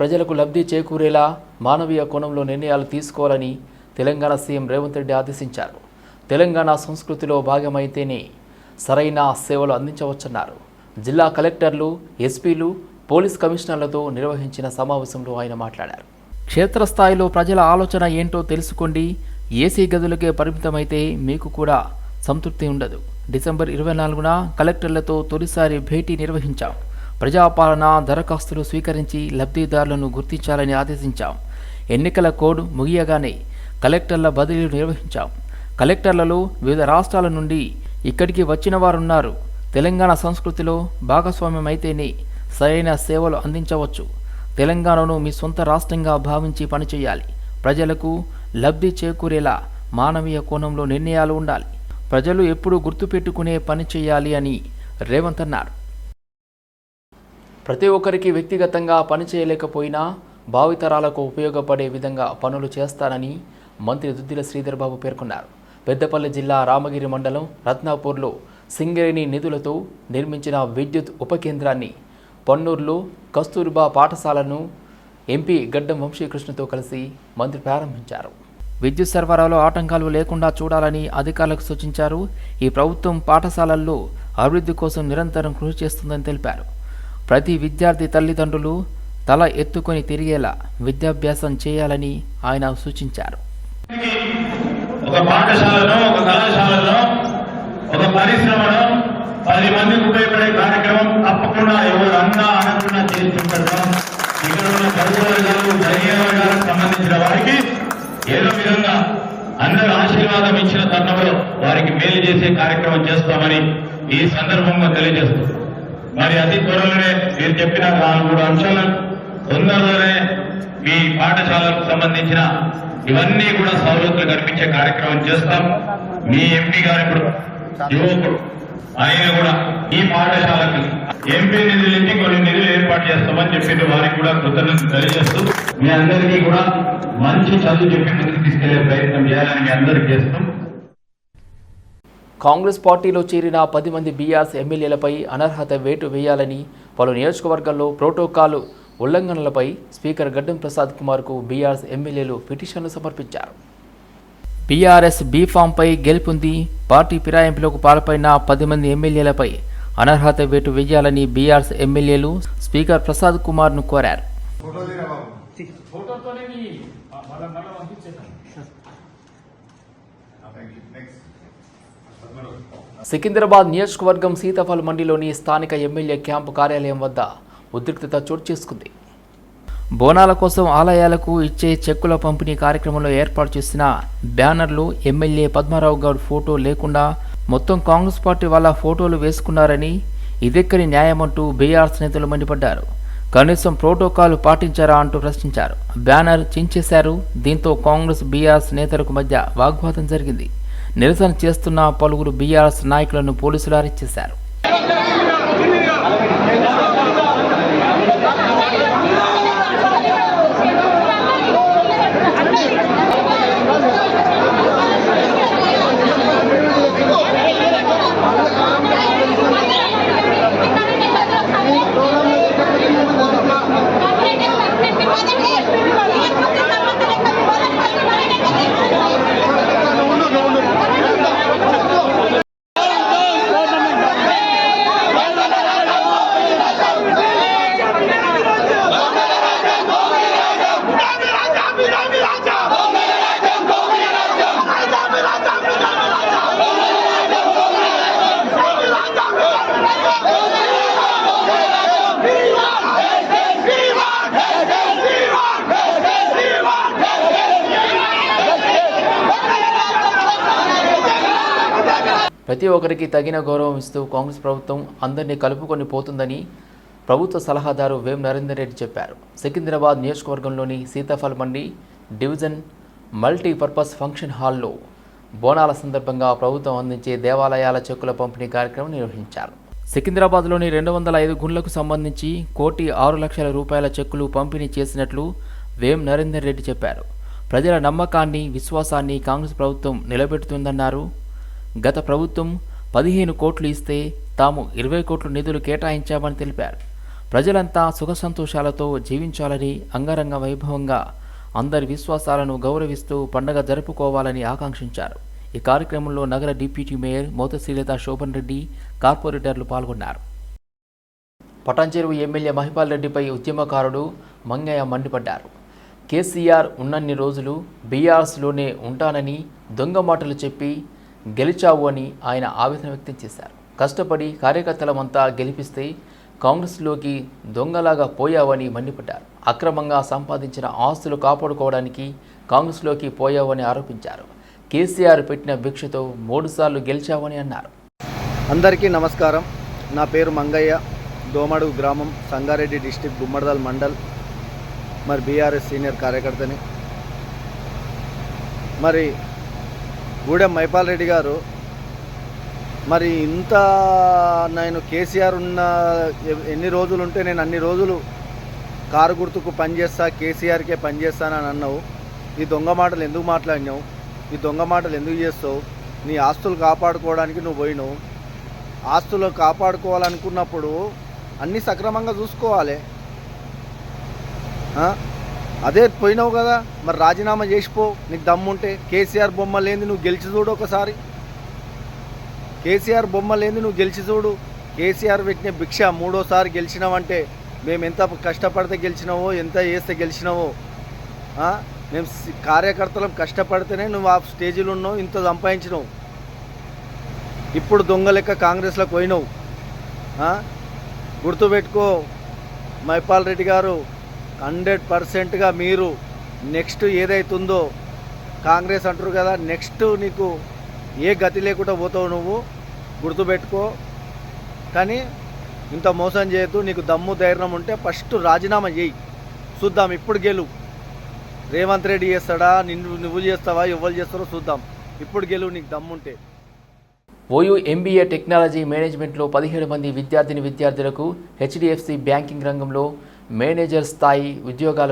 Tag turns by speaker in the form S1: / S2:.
S1: ప్రజలకు లబ్ధి చేకూరేలా మానవీయ కోణంలో నిర్ణయాలు తీసుకోవాలని తెలంగాణ సీఎం రేవంత్ రెడ్డి ఆదేశించారు. తెలంగాణ సంస్కృతిలో భాగమైతేనే సరైన సేవలు అందించవచ్చన్నారు. జిల్లా కలెక్టర్లు ఎస్పీలు పోలీస్ కమిషనర్లతో నిర్వహించిన సమావేశంలో ఆయన మాట్లాడారు. క్షేత్రస్థాయిలో ప్రజల ఆలోచన ఏంటో తెలుసుకోండి. ఏసీ గదులకే పరిమితమైతే మీకు కూడా సంతృప్తి ఉండదు. డిసెంబర్ ఇరవై నాలుగున కలెక్టర్లతో తొలిసారి భేటీ నిర్వహించాం. ప్రజాపాలన దరఖాస్తులు స్వీకరించి లబ్ధిదారులను గుర్తించాలని ఆదేశించాం. ఎన్నికల కోడ్ ముగియగానే కలెక్టర్ల బదిలీలు నిర్వహించాం. కలెక్టర్లలో వివిధ రాష్ట్రాల నుండి ఇక్కడికి వచ్చిన వారున్నారు. తెలంగాణ సంస్కృతిలో భాగస్వామ్యం అయితేనే సరైన సేవలు అందించవచ్చు. తెలంగాణను మీ సొంత రాష్ట్రంగా భావించి పనిచేయాలి. ప్రజలకు లబ్ధి చేకూరేలా మానవీయ కోణంలో నిర్ణయాలు ఉండాలి. ప్రజలు ఎప్పుడూ గుర్తుపెట్టుకునే పని చేయాలి అని రేవంత్ అన్నారు. ప్రతి ఒక్కరికి వ్యక్తిగతంగా పని చేయలేకపోయినా భావితరాలకు ఉపయోగపడే విధంగా పనులు చేస్తానని మంత్రి దుద్దిల శ్రీధర్బాబు పేర్కొన్నారు. పెద్దపల్లి జిల్లా రామగిరి మండలం రత్నాపూర్లో సింగరేణి నిధులతో నిర్మించిన విద్యుత్ ఉపకేంద్రాన్ని పన్నూరులో కస్తూర్బా పాఠశాలను ఎంపీ గడ్డం వంశీకృష్ణతో కలిసి మంత్రి ప్రారంభించారు. విద్యుత్ సరఫరాలో ఆటంకాలు లేకుండా చూడాలని అధికారులకు సూచించారు. ఈ ప్రభుత్వం పాఠశాలల్లో అభివృద్ధి కోసం నిరంతరం కృషి చేస్తుందని తెలిపారు. ప్రతి విద్యార్థి తల్లిదండ్రులు తల ఎత్తుకొని తిరిగేలా విద్యాభ్యాసం చేయాలని ఆయన సూచించారు.
S2: ఒక పాఠశాలను ఒక కళాశాలను ఒక పరిశ్రమను పది మందికి ఉపయోగపడే కార్యక్రమం తప్పకుండా ఎవరు అన్నా అనకుండా చేసి ఇక్కడ ఉన్న చదువు వర్గాలు సంబంధించిన వారికి ఏదో విధంగా అందరూ ఆశీర్వాదం ఇచ్చిన తరుణంలో వారికి మేలు చేసే కార్యక్రమం చేస్తామని ఈ సందర్భంగా తెలియజేస్తూ మరి అతి త్వరలోనే మీరు చెప్పిన నాలుగు అంశాలను తొందరలోనే మీ పాఠశాలకు సంబంధించిన ఇవన్నీ కూడా సౌలతులు కల్పించే కార్యక్రమం చేస్తాం. మీ ఎంపీ గారు ఇప్పుడు యువకుడు. ఆయన కూడా ఈ పాఠశాలకు ఎంపీ నిధులకి కొన్ని నిధులు ఏర్పాటు చేస్తామని చెప్పింది వారికి కూడా కృతజ్ఞతలు తెలియజేస్తూ మీ అందరికీ కూడా మంచి చదువు చెప్పి ముందుకు తీసుకెళ్ళే ప్రయత్నం చేయాలని మీ అందరికీ చేస్తాం.
S1: కాంగ్రెస్ పార్టీలో చేరిన పది మంది బీఆర్ఎస్ ఎమ్మెల్యేలపై అనర్హత వేటు వేయాలని పలు నియోజకవర్గాల్లో ప్రోటోకాల్ ఉల్లంఘనలపై స్పీకర్ గడ్డం ప్రసాద్ కుమార్కు బీఆర్ఎస్ ఎమ్మెల్యేలు పిటిషన్లు సమర్పించారు. బీఆర్ఎస్ బీఫామ్పై గెలుపొంది పార్టీ ఫిరాయింపులకు పాల్పడిన పది మంది ఎమ్మెల్యేలపై అనర్హత వేటు వేయాలని బీఆర్ఎస్ ఎమ్మెల్యేలు స్పీకర్ ప్రసాద్ కుమార్ను కోరారు. సికింద్రాబాద్ నియోజకవర్గం సీతాఫల్ మండిలోని స్థానిక ఎమ్మెల్యే క్యాంపు కార్యాలయం వద్ద ఉద్రిక్తత చోటు చేసుకుంది. బోనాల కోసం ఆలయాలకు ఇచ్చే చెక్కుల పంపిణీ కార్యక్రమంలో ఏర్పాటు చేసిన బ్యానర్లు ఎమ్మెల్యే పద్మారావు గౌడ్ ఫోటో లేకుండా మొత్తం కాంగ్రెస్ పార్టీ వాళ్ళ ఫోటోలు వేసుకున్నారని ఇదెక్కడి న్యాయమంటూ బీఆర్ఎస్ నేతలు మండిపడ్డారు. కనీసం ప్రోటోకాల్ పాటించారా అంటూ ప్రశ్నించారు. బ్యానర్ చించేశారు. దీంతో కాంగ్రెస్ బీఆర్ఎస్ నేతలకు మధ్య వాగ్వాదం జరిగింది. నిరసన చేస్తున్న పలువురు బీఆర్ఎస్ నాయకులను పోలీసులు అరెస్ట్ చేశారు. ప్రతి ఒక్కరికి తగిన గౌరవం ఇస్తూ కాంగ్రెస్ ప్రభుత్వం అందరినీ కలుపుకొని పోతుందని ప్రభుత్వ సలహాదారు వేం నరేందర్ రెడ్డి చెప్పారు. సికింద్రాబాద్ నియోజకవర్గంలోని Sitaphal Mandi division multipurpose function హాల్లో బోనాల సందర్భంగా ప్రభుత్వం అందించే దేవాలయాల చెక్కుల పంపిణీ కార్యక్రమం నిర్వహించారు. సికింద్రాబాద్లోని రెండు వందల ఐదు గుండ్లకు సంబంధించి కోటి ఆరు లక్షల రూపాయల చెక్కులు పంపిణీ చేసినట్లు వేం నరేందర్ రెడ్డి చెప్పారు. ప్రజల నమ్మకాన్ని విశ్వాసాన్ని కాంగ్రెస్ ప్రభుత్వం నిలబెడుతుందన్నారు. గత ప్రభుత్వం పదిహేను కోట్లు ఇస్తే తాము ఇరవై కోట్లు నిధులు కేటాయించామని తెలిపారు. ప్రజలంతా సుఖ సంతోషాలతో జీవించాలని అంగరంగ వైభవంగా అందరి విశ్వాసాలను గౌరవిస్తూ పండగ జరుపుకోవాలని ఆకాంక్షించారు. ఈ కార్యక్రమంలో నగర డిప్యూటీ మేయర్ మోతశ్రీలత శోభన్ రెడ్డి కార్పొరేటర్లు పాల్గొన్నారు. పటాన్చెరువు ఎమ్మెల్యే మహిపాల్ రెడ్డిపై ఉద్యమకారుడు మంగయ్య మండిపడ్డారు. కేసీఆర్ ఉన్నన్ని రోజులు బీఆర్స్లోనే ఉంటానని దొంగ మాటలు చెప్పి గెలిచావు అని ఆయన ఆవేదన వ్యక్తం చేశారు. కష్టపడి కార్యకర్తలమంతా గెలిపిస్తే కాంగ్రెస్లోకి దొంగలాగా పోయావని మండిపడ్డారు. అక్రమంగా సంపాదించిన ఆస్తులు కాపాడుకోవడానికి కాంగ్రెస్లోకి పోయావని ఆరోపించారు. కేసీఆర్ పెట్టిన భిక్షతో మూడుసార్లు గెలిచావని అన్నారు.
S3: అందరికీ నమస్కారం. నా పేరు మంగయ్య. దోమడు గ్రామం సంగారెడ్డి డిస్టిక్ గుమ్మడదాల్ మండల్. మరి బీఆర్ఎస్ సీనియర్ కార్యకర్తని. మరి గూడెం మైపాల్ రెడ్డి గారు మరి ఇంత నేను కేసీఆర్ ఉన్న ఎన్ని రోజులు ఉంటే నేను అన్ని రోజులు కారు గుర్తుకు పనిచేస్తా కేసీఆర్కే పనిచేస్తానని అన్నావు. ఈ దొంగ మాటలు ఎందుకు మాట్లాడినావు? ఈ దొంగ మాటలు ఎందుకు చేస్తావు? నీ ఆస్తులు కాపాడుకోవడానికి నువ్వు పోయినావు. ఆస్తులు కాపాడుకోవాలనుకున్నప్పుడు అన్నీ సక్రమంగా చూసుకోవాలి. అదే పోయినావు కదా మరి రాజీనామా చేసిపో నీకు దమ్ముంటే. కేసీఆర్ బొమ్మ లేని నువ్వు గెలిచి చూడు ఒకసారి. కేసీఆర్ బొమ్మ లేని నువ్వు గెలిచి చూడు. కేసీఆర్ పెట్టిన భిక్ష మూడోసారి గెలిచినావంటే మేము ఎంత కష్టపడితే గెలిచినావో ఎంత చేస్తే గెలిచినావో మేము కార్యకర్తలం కష్టపడితేనే నువ్వు ఆ స్టేజీలు ఉన్నావు ఇంత సంపాదించినావు. ఇప్పుడు దొంగ లెక్క కాంగ్రెస్లోకి పోయినావు గుర్తుపెట్టుకో మైపాల్ రెడ్డి గారు హండ్రెడ్ పర్సెంట్గా మీరు నెక్స్ట్ ఏదైతుందో కాంగ్రెస్ అంటారు కదా నెక్స్ట్ నీకు ఏ గతి లేకుండా పోతావు నువ్వు గుర్తుపెట్టుకో. కానీ ఇంత మోసం చేయొద్దు నీకు దమ్ము ధైర్యం ఉంటే ఫస్ట్ రాజీనామా చేయి. చూద్దాం ఇప్పుడు గెలువు రేవంత్ రెడ్డి చేస్తాడా నిన్ను నువ్వు చేస్తావా ఎవరు చేస్తారో చూద్దాం. ఇప్పుడు గెలువు నీకు దమ్ముంటే
S1: ఓయూ ఎంబీఏ టెక్నాలజీ మేనేజ్మెంట్లో పదిహేడు మంది విద్యార్థిని విద్యార్థులకు హెచ్డిఎఫ్సి బ్యాంకింగ్ రంగంలో మేనేజర్ స్థాయి ఉద్యోగాలు